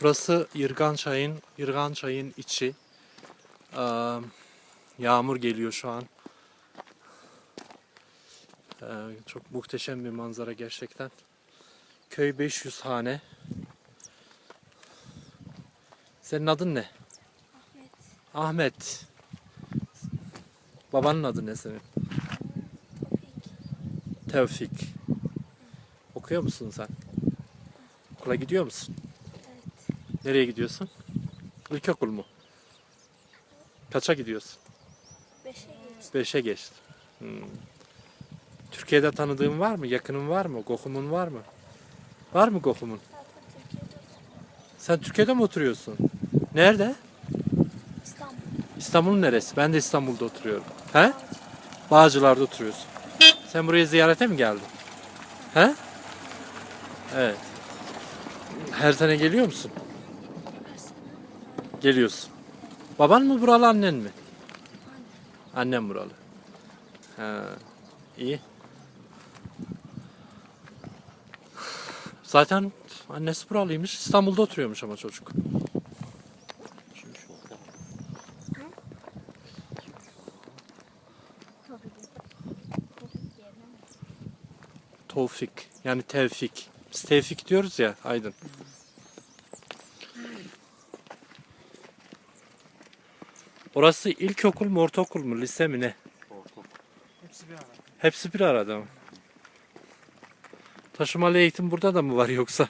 Burası Yırgan Çay'ın, Yırgan Çay'ın içi. Ee, yağmur geliyor şu an. Ee, çok muhteşem bir manzara gerçekten. Köy 500 hane. Senin adın ne? Ahmet. Ahmet. Babanın adı ne senin? Tevfik. Tevfik. Okuyor musun sen? Okula gidiyor musun? Nereye gidiyorsun? İlkokul mu? Kaça gidiyorsun? Beşe geçti. Beşe geçti. Hmm. Türkiye'de tanıdığın var mı? Yakının var mı? Gohumun var mı? Var mı oturuyorum. Sen Türkiye'de mi oturuyorsun? Nerede? İstanbul. İstanbul'un neresi? Ben de İstanbul'da oturuyorum. He? Bağcılar'da oturuyorsun. Sen buraya ziyarete mi geldin? He? Evet. Her sene geliyor musun? Geliyorsun. Baban mı buralı annen mi? Anne. Annem buralı. Ha, iyi. Zaten annesi buralıymış. İstanbul'da oturuyormuş ama çocuk. Tevfik. Yani Tevfik. Biz Tevfik diyoruz ya Aydın. Orası ilkokul mu ortaokul mu lise mi ne? Hepsi bir arada. Hepsi bir arada mı? Taşımalı eğitim burada da mı var yoksa?